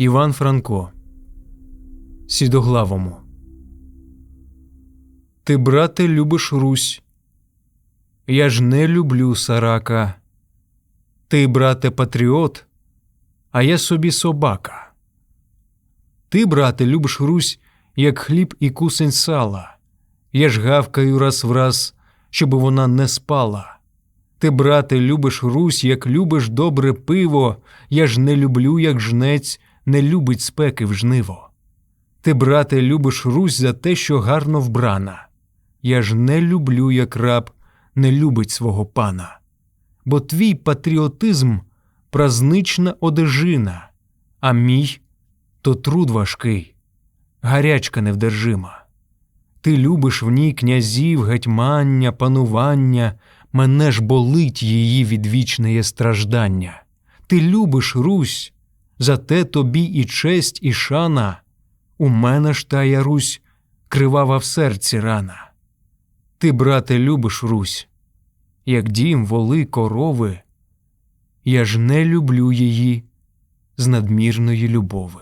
Іван Франко. Сідоглавому. Ти, брате, любиш Русь. Я ж не люблю сарака. Ти, брате, патріот, а я собі собака. Ти, брате, любиш Русь, як хліб і кусень сала. Я ж гавкаю раз в раз, щоб вона не спала. Ти, брате, любиш Русь, як любиш добре пиво, я ж не люблю, як жнець не любить спеки в жниво. Ти, брате, любиш Русь за те, що гарно вбрана. Я ж не люблю, як раб не любить свого пана. Бо твій патріотизм празнична одежина, а мій то труд важкий, гарячка невдержима. Ти любиш в ній князів, гетьмання, панування, мене ж болить її відвічне страждання. Ти любиш Русь, зате тобі і честь, і шана. У мене ж тая Русь, кривава в серці рана. Ти, брате, любиш Русь, як дім, воли, корови. Я ж не люблю її з надмірної любови.